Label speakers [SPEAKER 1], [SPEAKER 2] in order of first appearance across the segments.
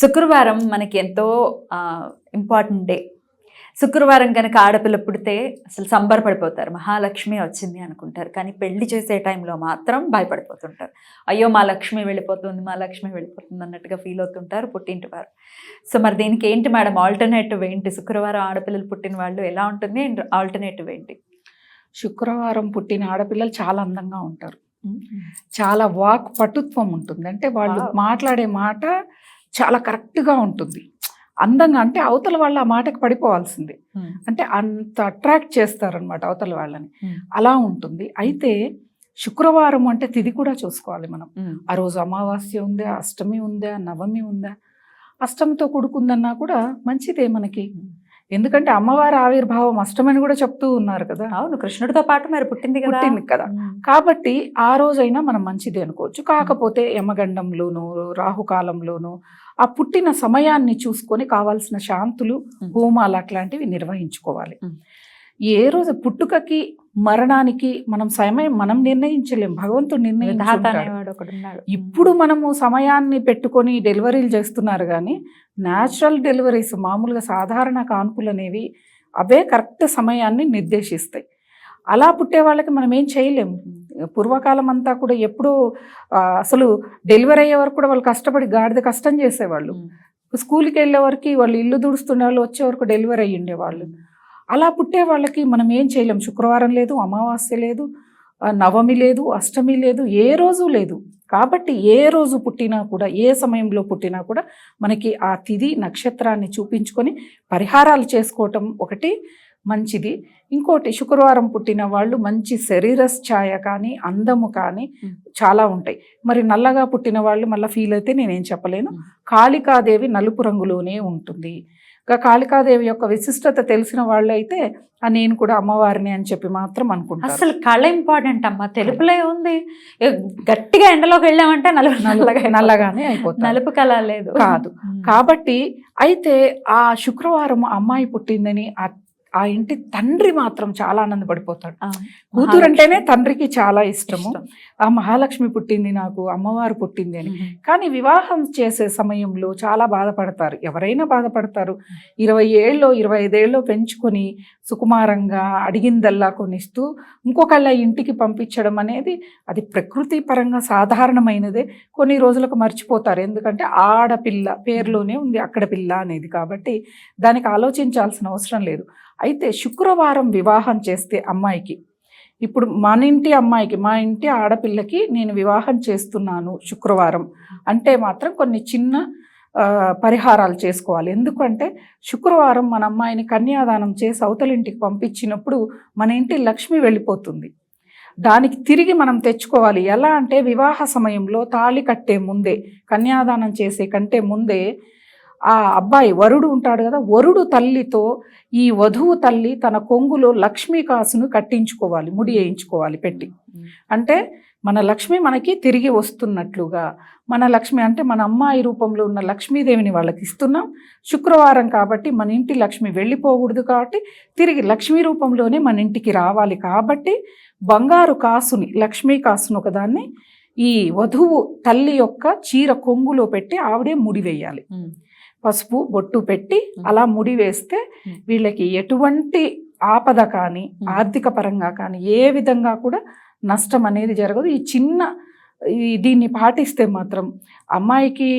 [SPEAKER 1] శుక్రవారం మనకి ఎంతో ఇంపార్టెంట్ డే శుక్రవారం కనుక ఆడపిల్ల పుడితే అసలు సంబరపడిపోతారు. మహాలక్ష్మి వచ్చింది అనుకుంటారు. కానీ పెళ్ళి చేసే టైంలో మాత్రం భయపడిపోతుంటారు. అయ్యో మా లక్ష్మి వెళ్ళిపోతుంది మా లక్ష్మి వెళ్ళిపోతుంది అన్నట్టుగా ఫీల్ అవుతుంటారు పుట్టింటి వారు. సో మరి దీనికి ఏంటి మేడం? ఆల్టర్నేటివ్ ఏంటి? శుక్రవారం ఆడపిల్లలు పుట్టిన వాళ్ళు ఎలా ఉంటుంది? అండ్ ఆల్టర్నేటివ్ ఏంటి?
[SPEAKER 2] శుక్రవారం పుట్టిన ఆడపిల్లలు చాలా అందంగా ఉంటారు. చాలా వాక్ పటుత్వం ఉంటుంది. అంటే వాళ్ళు. మాట్లాడే మాట చాలా కరెక్ట్గా ఉంటుంది. అందంగా అంటే అవతల వాళ్ళు ఆ మాటకి పడిపోవాల్సిందే. అంటే అంత అట్రాక్ట్ చేస్తారనమాట అవతల వాళ్ళని. అలా ఉంటుంది. అయితే శుక్రవారం అంటే తిది కూడా చూసుకోవాలి మనం. ఆ రోజు అమావాస్య ఉందా అష్టమి ఉందా నవమి ఉందా? అష్టమితో కూడుకుందన్నా కూడా మంచిదే మనకి. ఎందుకంటే అమ్మవారి ఆవిర్భావం అష్టమని కూడా చెప్తూ ఉన్నారు కదా
[SPEAKER 1] అవును కృష్ణుడితో పాటు మరి పుట్టింది కదా
[SPEAKER 2] పుట్టింది కదా. కాబట్టి ఆ రోజైనా మనం మంచిది అనుకోవచ్చు కాకపోతే యమగండంలోను రాహుకాలంలోను ఆ పుట్టిన సమయాన్ని చూసుకొని కావాల్సిన శాంతులు. హోమాలు అట్లాంటివి నిర్వహించుకోవాలి. ఏ రోజు పుట్టుకకి మరణానికి మనం సమయం మనం నిర్ణయించలేం భగవంతుడు నిర్ణయించుకుంటాడు
[SPEAKER 1] ఉన్నాడు
[SPEAKER 2] ఇప్పుడు మనము సమయాన్ని పెట్టుకొని డెలివరీలు చేస్తున్నారు కానీ న్యాచురల్ డెలివరీస్ మామూలుగా సాధారణ కాన్పులు అనేవి అవే కరెక్ట్ సమయాన్ని నిర్దేశిస్తాయి. అలా పుట్టే వాళ్ళకి మనం ఏం చేయలేము పూర్వకాలం అంతా కూడా ఎప్పుడూ అసలు డెలివరీ అయ్యే వరకు కూడా వాళ్ళు కష్టపడి గాడిద కష్టం చేసేవాళ్ళు. స్కూల్కి వెళ్ళే వరకు వాళ్ళు ఇల్లు దుడుస్తున్న వాళ్ళు వచ్చే వరకు డెలివరీ అయ్యి ఉండేవాళ్ళు అలా పుట్టే వాళ్ళకి మనం ఏం చేయలేం. శుక్రవారం లేదు అమావాస్య లేదు నవమి లేదు అష్టమి లేదు ఏ రోజు లేదు. కాబట్టి ఏ రోజు పుట్టినా కూడా ఏ సమయంలో పుట్టినా కూడా మనకి ఆ తిథి నక్షత్రాన్ని చూపించుకొని పరిహారాలు చేసుకోవటం ఒకటి మంచిది. ఇంకోటి శుక్రవారం పుట్టిన వాళ్ళు మంచి శరీర ఛాయ కానీ అందము కానీ. చాలా ఉంటాయి. మరి నల్లగా పుట్టిన వాళ్ళు మళ్ళీ ఫీల్ అయితే నేనేం చెప్పలేను. కాళికాదేవి నలుపు రంగులోనే ఉంటుంది. కాళికాదేవి యొక్క విశిష్టత తెలిసిన వాళ్ళు అయితే "ఆ, నేను కూడా అమ్మవారిని అని చెప్పి మాత్రం అనుకుంటారు.
[SPEAKER 1] అసలు కళ ఇంపార్టెంట్ అమ్మా. తెలుపులో ఉంది. గట్టిగా ఎండలోకి వెళ్ళామంటే నలుపు.
[SPEAKER 2] నల్లగానే అయిపోతారు
[SPEAKER 1] నలుపు కళ లేదు.
[SPEAKER 2] కాదు. కాబట్టి అయితే ఆ శుక్రవారం అమ్మాయి పుట్టిందని ఆ- ఇంటి తండ్రి మాత్రం చాలా ఆనందపడిపోతాడు. కూతురు అంటేనే తండ్రికి చాలా ఇష్టము.
[SPEAKER 1] ఇష్టం.
[SPEAKER 2] ఆ మహాలక్ష్మి పుట్టింది నాకు అమ్మవారు పుట్టింది అని. కానీ వివాహం చేసే సమయంలో చాలా బాధపడతారు. ఎవరైనా బాధపడతారు. ఇరవై ఏళ్ళు ఇరవై ఐదేళ్ళు పెంచుకొని సుకుమారంగా అడిగిందల్లా కొనిస్తూ ఇంకొకళ్ళ ఇంటికి పంపించడం అనేది అది ప్రకృతి పరంగా సాధారణమైనదే. కొన్ని రోజులకు మర్చిపోతారు. ఎందుకంటే ఆడపిల్ల పేరులోనే ఉంది అక్కడ పిల్ల అనేది కాబట్టి దానికి ఆలోచించాల్సిన అవసరం లేదు. అయితే శుక్రవారం వివాహం చేస్తే అమ్మాయికి. ఇప్పుడు మన ఇంటి అమ్మాయికి మా ఇంటి ఆడపిల్లకి నేను వివాహం చేస్తున్నాను శుక్రవారం. అంటే మాత్రం కొన్ని చిన్న పరిహారాలు చేసుకోవాలి. ఎందుకంటే శుక్రవారం మన అమ్మాయిని కన్యాదానం చేసి అవతలింటికి పంపించినప్పుడు మన ఇంటి లక్ష్మి వెళ్ళిపోతుంది. దానికి తిరిగి మనం తెచ్చుకోవాలి. ఎలా అంటే వివాహ సమయంలో తాళి కట్టే ముందే కన్యాదానం చేసే కంటే ముందే ఆ అబ్బాయి వరుడు ఉంటాడు కదా వరుడు తల్లితో ఈ వధువు తల్లి తన కొంగులో లక్ష్మీ కాసును కట్టించుకోవాలి ముడి వేయించుకోవాలి పెట్టి. అంటే మన లక్ష్మి మనకి తిరిగి వస్తున్నట్లుగా మన లక్ష్మి అంటే మన అమ్మాయి రూపంలో ఉన్న లక్ష్మీదేవిని వాళ్ళకి ఇస్తున్నాం. శుక్రవారం కాబట్టి మన ఇంటి లక్ష్మి వెళ్ళిపోకూడదు కాబట్టి తిరిగి లక్ష్మీ రూపంలోనే మన ఇంటికి రావాలి కాబట్టి బంగారు కాసుని లక్ష్మీ కాసును ఒకదాన్ని ఈ వధువు తల్లి యొక్క చీర కొంగులో పెట్టి ఆవిడే ముడి వేయాలి. పసుపు బొట్టు పెట్టి అలా ముడి వేస్తే. వీళ్ళకి ఎటువంటి ఆపద కానీ. ఆర్థిక పరంగా కానీ ఏ విధంగా కూడా నష్టం అనేది జరగదు ఈ చిన్న ఈ దీన్ని పాటిస్తే మాత్రం అమ్మాయికి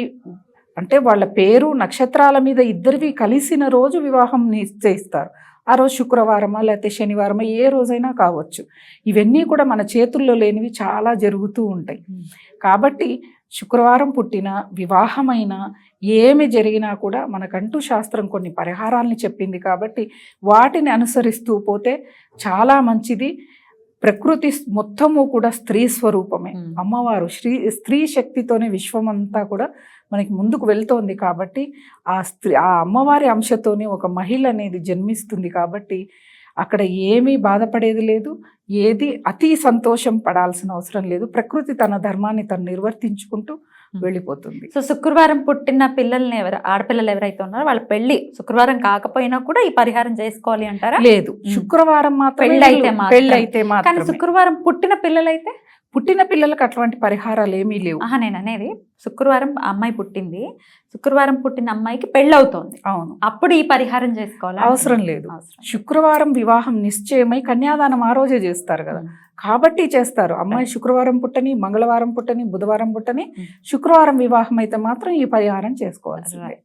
[SPEAKER 2] అంటే వాళ్ళ పేరు నక్షత్రాల మీద ఇద్దరివి కలిసిన రోజు వివాహం నిశ్చయిస్తారు ఆ రోజు శుక్రవారమా లేకపోతే శనివారమా ఏ రోజైనా కావచ్చు ఇవన్నీ కూడా మన చేతుల్లో లేనివి చాలా జరుగుతూ ఉంటాయి. కాబట్టి శుక్రవారం పుట్టిన వివాహమైన ఏమి జరిగినా కూడా మనకంటూ శాస్త్రం కొన్ని పరిహారాల్ని చెప్పింది కాబట్టి వాటిని అనుసరిస్తూ పోతే చాలా మంచిది ప్రకృతి మొత్తము కూడా స్త్రీ స్వరూపమే. అమ్మవారు శ్రీ స్త్రీ శక్తితోనే విశ్వమంతా కూడా మనకి ముందుకు వెళ్తోంది కాబట్టి ఆ స్త్రీ ఆ అమ్మవారి అంశతోనే ఒక మహిళ అనేది జన్మిస్తుంది కాబట్టి అక్కడ ఏమీ బాధపడేది లేదు ఏది అతి సంతోషం పడాల్సిన అవసరం లేదు. ప్రకృతి తన ధర్మాన్ని తను నిర్వర్తించుకుంటూ వెళ్ళిపోతుంది.
[SPEAKER 1] సో శుక్రవారం పుట్టిన పిల్లల్ని ఎవరు ఆడపిల్లలు ఎవరైతే ఉన్నారో వాళ్ళ పెళ్ళి శుక్రవారం కాకపోయినా కూడా ఈ పరిహారం చేసుకోవాలి అంటారా?
[SPEAKER 2] లేదు. శుక్రవారం మాత్రం
[SPEAKER 1] పెళ్ళైతే మాత్రం.
[SPEAKER 2] పెళ్ళైతే
[SPEAKER 1] కానీ
[SPEAKER 2] మాత్రం
[SPEAKER 1] శుక్రవారం పుట్టిన పిల్లలైతే
[SPEAKER 2] పుట్టిన పిల్లలకు అటువంటి పరిహారాలు ఏమీ లేవు.
[SPEAKER 1] ఆహా నేను అనేది శుక్రవారం అమ్మాయి పుట్టింది. శుక్రవారం పుట్టిన అమ్మాయికి పెళ్ళవుతోంది.
[SPEAKER 2] అవును.
[SPEAKER 1] అప్పుడు ఈ పరిహారం చేసుకోవాలి?
[SPEAKER 2] అవసరం లేదు. శుక్రవారం వివాహం నిశ్చయమై కన్యాదానం ఆ రోజే చేస్తారు కదా. కాబట్టి చేస్తారు. అమ్మాయి శుక్రవారం పుట్టని మంగళవారం పుట్టని బుధవారం పుట్టని. శుక్రవారం వివాహం అయితే మాత్రం ఈ పరిహారం చేసుకోవాల్సిందే.